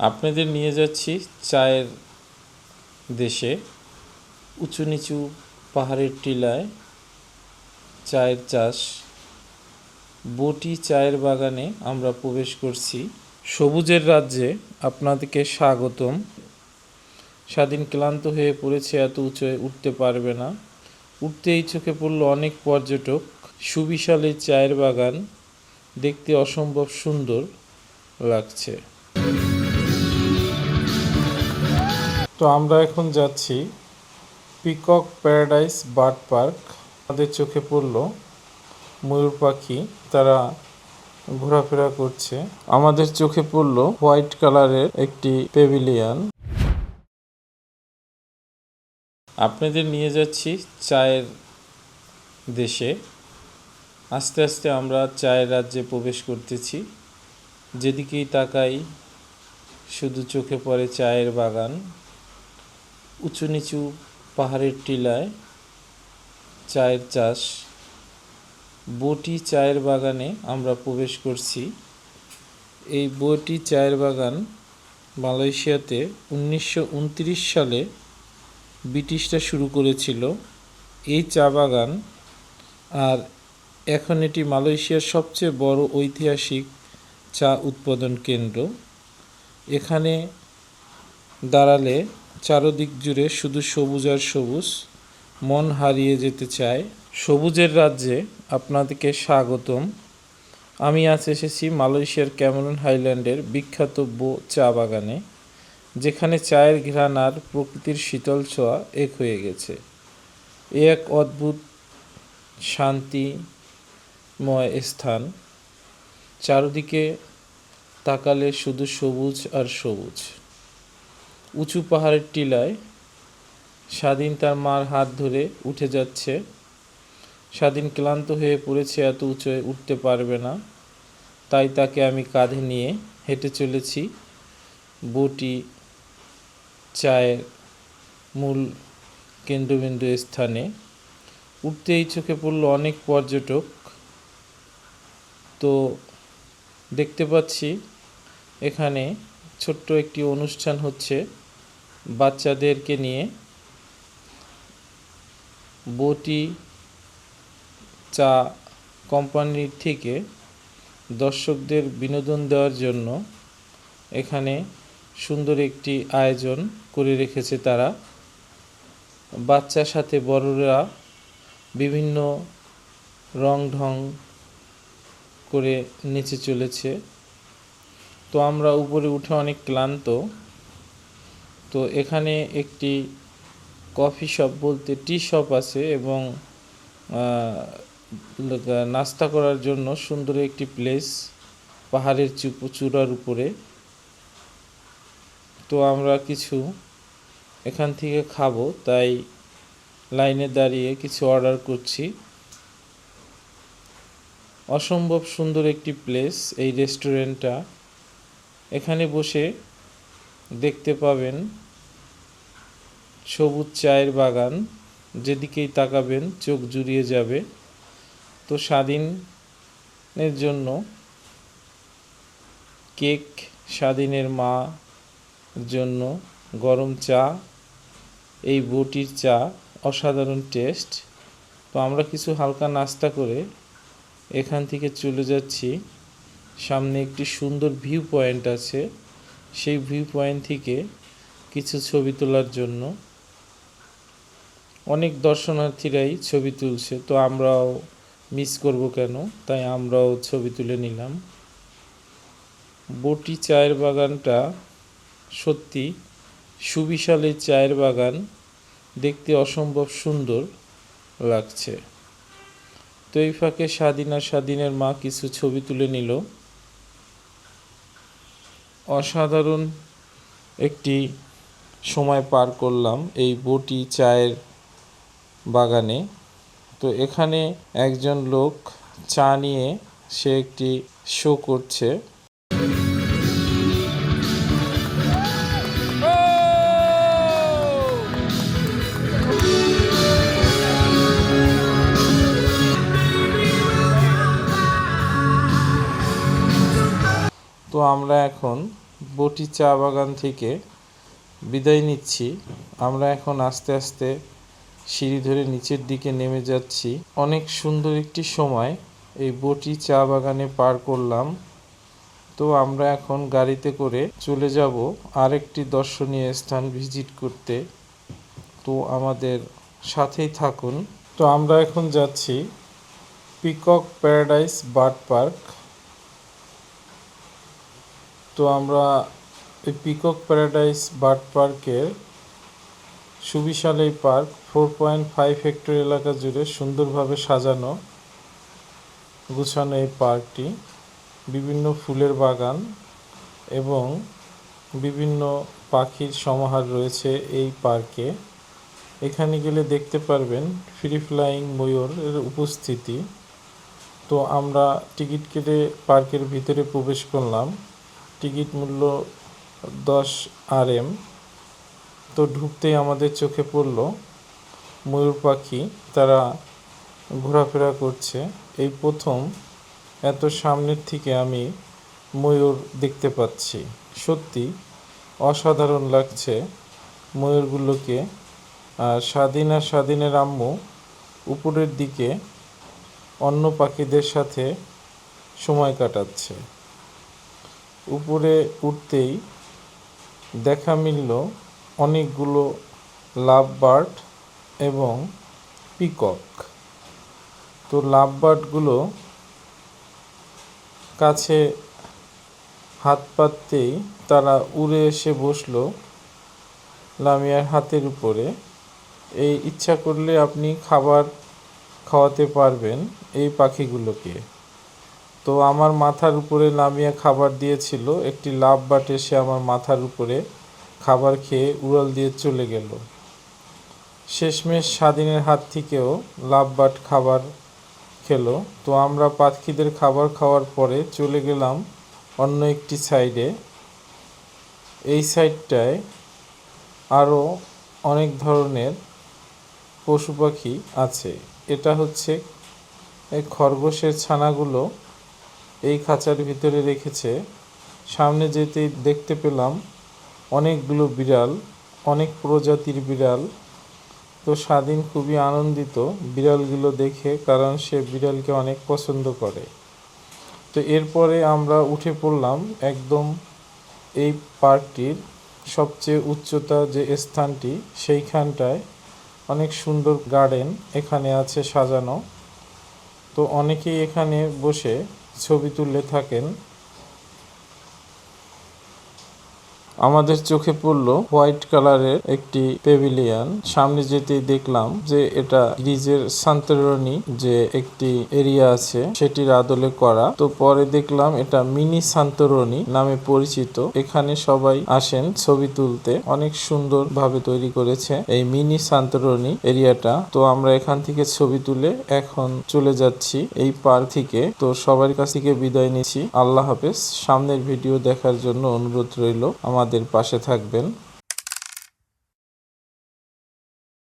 আপনাদের নিয়ে যাচ্ছি চায়ের দেশে উঁচু নিচু পাহাড়ের টিলায় চায়ের চাষ। বটি চায়ের বাগানে আমরা প্রবেশ করছি। সবুজের রাজ্যে আপনাদেরকে স্বাগতম। স্বাধীন ক্লান্ত হয়ে পড়েছে, এত উঁচুয় উঠতে পারবে না। উঠতেই চোখে পড়ল অনেক পর্যটক। সুবিশাল এই চায়ের বাগান দেখতে অসম্ভব সুন্দর লাগছে। তো আমরা এখন যাচ্ছি পিকক প্যারাডাইস বার্ড পার্ক। আমাদের চোখে পড়ল ময়ূর পাখি, তারা ঘোরাফেরা করছে। আমাদের চোখে পড়ল হোয়াইট কালারের একটি পেভিলিয়ন আপনাদের নিয়ে যাচ্ছি চায়ের দেশে। আস্তে আস্তে আমরা চায়ের রাজ্যে প্রবেশ করতেছি। যেদিকেই তাকাই, শুধু চোখে পড়ে চায়ের বাগান। উঁচু নিচু পাহাড়ের টিলায় চায়ের চাষ, বটি চায়ের বাগানে আমরা প্রবেশ করছি। এই বটি চায়ের বাগান মালয়েশিয়াতে উনিশশো উনত্রিশ সালে ব্রিটিশরা শুরু করেছিল। এই চা বাগান আর এখন এটি মালয়েশিয়ার সবচেয়ে বড় ঐতিহাসিক চা উৎপাদন কেন্দ্র। এখানে দাঁড়ালে চারদিক জুড়ে শুধু সবুজ আর সবুজ, মন হারিয়ে যেতে চায়। সবুজের রাজ্যে আপনাদেরকে স্বাগতম। আমি আজ এসেছি মালয়েশিয়ার ক্যামেরন হাইল্যান্ডের বিখ্যাত বো চা বাগানে, যেখানে চায়ের ঘ্রাণ আর প্রকৃতির শীতল ছোঁয়া এক হয়ে গেছে। এ এক অদ্ভুত, শান্তিময় স্থান। চারদিকে তাকালে শুধু সবুজ আর সবুজ। উঁচু পাহাড়ের টিলায় স্বাধীন তার মার হাত ধরে উঠে যাচ্ছে। স্বাধীন ক্লান্ত হয়ে পড়েছে, এত উঁচুয় উঠতে পারবে না। তাই তাকে আমি কাঁধে নিয়ে হেঁটে চলেছি। বটি, চায়ের মূল কেন্দ্রবিন্দু স্থানে। উঠতেই চোখে পড়ল অনেক পর্যটক। তো দেখতে পাচ্ছি, এখানে ছোট্ট একটি অনুষ্ঠান হচ্ছে। বাচ্চাদেরকে নিয়ে বটি, চা কোম্পানির থেকে দর্শকদের বিনোদন দেওয়ার জন্য এখানে সুন্দর একটি আয়োজন করে রেখেছে তারা। বাচ্চার সাথে বড়রা বিভিন্ন রং ঢং করে নিচে চলেছে। তো আমরা উপরে উঠে অনেক ক্লান্ত। তো এখানে একটি কফি শপ বলতে টি শপ আছে এবং নাস্তা করার জন্য সুন্দর একটি প্লেস পাহাড়ের চূড়ার উপরে। তো আমরা কিছু এখান থেকে খাব, তাই লাইনে দাঁড়িয়ে কিছু অর্ডার করছি। অসম্ভব সুন্দর একটি প্লেস এই রেস্টুরেন্টটা। এখানে বসে দেখতে পাবেন সবুজ চায়ের বাগান যেদিকেই তাকাবেন চোখ জুড়িয়ে যাবে। তো স্বাধীনের জন্য কেক স্বাধীনের মা জন্য গরম চা, এই বটির চা অসাধারণ টেস্ট। তো আমরা কিছু হালকা নাস্তা করে এখান থেকে চলে যাচ্ছি। সামনে একটি সুন্দর ভিউ পয়েন্ট আছে। সেই ভিউ পয়েন্ট থেকে কিছু ছবি তোলার জন্য। অনেক দর্শনার্থীরাই ছবি তুলছে, তো আমরাও মিস করব কেন? তাই আমরাও ছবি তুলে নিলাম। বটি চায়ের বাগানটা সত্যি সুবিশাল এই চায়ের বাগান, দেখতে অসম্ভব সুন্দর লাগছে। তো এই ফাঁকে স্বাধীন স্বাধীনের মা কিছু ছবি তুলে নিল। অসাধারণ একটি সময় পার করলাম এই বটি চায়ের বাগানে। তো এখানে একজন লোক চা নিয়ে সে একটি শো করছে। তো আমরা এখন বটি চা বাগান থেকে বিদায় নিচ্ছি। আমরা এখন আস্তে আস্তে সিঁড়ি ধরে নিচের দিকে নেমে যাচ্ছি। অনেক সুন্দর একটি সময়। এই বটি চা বাগানে পার করলাম। তো আমরা এখন গাড়িতে করে চলে যাব আরেকটি দর্শনীয় স্থান ভিজিট করতে। তো আমাদের সাথেই থাকুন। তো আমরা এখন যাচ্ছি পিকক প্যারাডাইস বার্ড পার্ক। তো আমরা এই পিকক প্যারাডাইস বার্ড পার্কের সুবিশাল এই park four point five hectare এলাকা জুড়ে সুন্দরভাবে সাজানো, গুছানো এই পার্কটি। বিভিন্ন ফুলের বাগান এবং বিভিন্ন পাখির সমাহার রয়েছে এই পার্কে। এখানে গেলে দেখতে পারবেন ফ্রি ফ্লাইং ময়ূরের উপস্থিতি। তো আমরা টিকিট কেটে পার্কের ভিতরে প্রবেশ করলাম। টিকিট মূল্য দশ আর এম তো ঢুকতেই আমাদের চোখে পড়ল ময়ূর পাখি, তারা ঘোরাফেরা করছে। এই প্রথম এত সামনের থেকে আমি ময়ূর দেখতে পাচ্ছি। সত্যি অসাধারণ লাগছে ময়ূরগুলোকে। স্বাধীন আর স্বাধীনের আম্মু উপরের দিকে অন্য পাখিদের সাথে সময় কাটাচ্ছে। উপরে উঠতেই দেখা মিলল অনেকগুলো লাভ বার্ড এবং পিকক। তো লাভ বার্ডগুলো কাছে হাত পাততেই তারা উড়ে এসে বসল লামিয়ার হাতের উপরে। এই ইচ্ছা করলে আপনি খাবার খাওয়াতে পারবেন এই পাখিগুলোকে। তো আমার মাথার উপরে লামিয়া খাবার দিয়েছিল, একটি লাভ বাট এসে আমার মাথার উপরে খাবার খেয়ে উড়াল দিয়ে চলে গেল। শেষমেশ স্বাধীনের হাত থেকেও লাভ বাট খাবার খেলো। তো আমরা পাখিদের খাবার খাওয়ার পরে চলে গেলাম অন্য একটি সাইডে। এই সাইডটায় আরও অনেক ধরনের পশু পাখি আছে। এটা হচ্ছে এই খরগোশের ছানাগুলো এই খাঁচার ভিতরে রেখেছে। সামনে যেতে দেখতে পেলাম অনেকগুলো বিড়াল, অনেক প্রজাতির বিড়াল। তো স্বাধীন খুবই আনন্দিত বিড়ালগুলো দেখে, কারণ সে বিড়ালকে অনেক পছন্দ করে। তো এরপরে আমরা উঠে পড়লাম একদম এই পার্কটির সবচেয়ে উচ্চতা যে স্থানটি, সেইখানটায় অনেক সুন্দর গার্ডেন এখানে আছে সাজানো। তো অনেকেই এখানে বসে ছবি তুলে থাকেন। আমাদের চোখে পড়ল হোয়াইট কালারের একটি পেভিলিয়ন। সামনে যেতেই দেখলাম যে এটা গ্রিজের সান্তরণী যে একটি এরিয়া আছে, সেটির আদলে করা। তো পরে দেখলাম এটা মিনি সান্তরণী নামে পরিচিত। এখানে সবাই আসেন ছবি তুলতে। অনেক সুন্দর ভাবে তৈরি করেছে এই মিনি সান্তরণী এরিয়াটা। তো আমরা এখান থেকে ছবি তুলে এখন চলে যাচ্ছি এই পার্ক থেকে। তো সবার কাছ থেকে বিদায় নিচ্ছি। আল্লাহ হাফেজ। সামনের ভিডিও দেখার জন্য অনুরোধ রইল। আমাদের পাশে থাকবেন।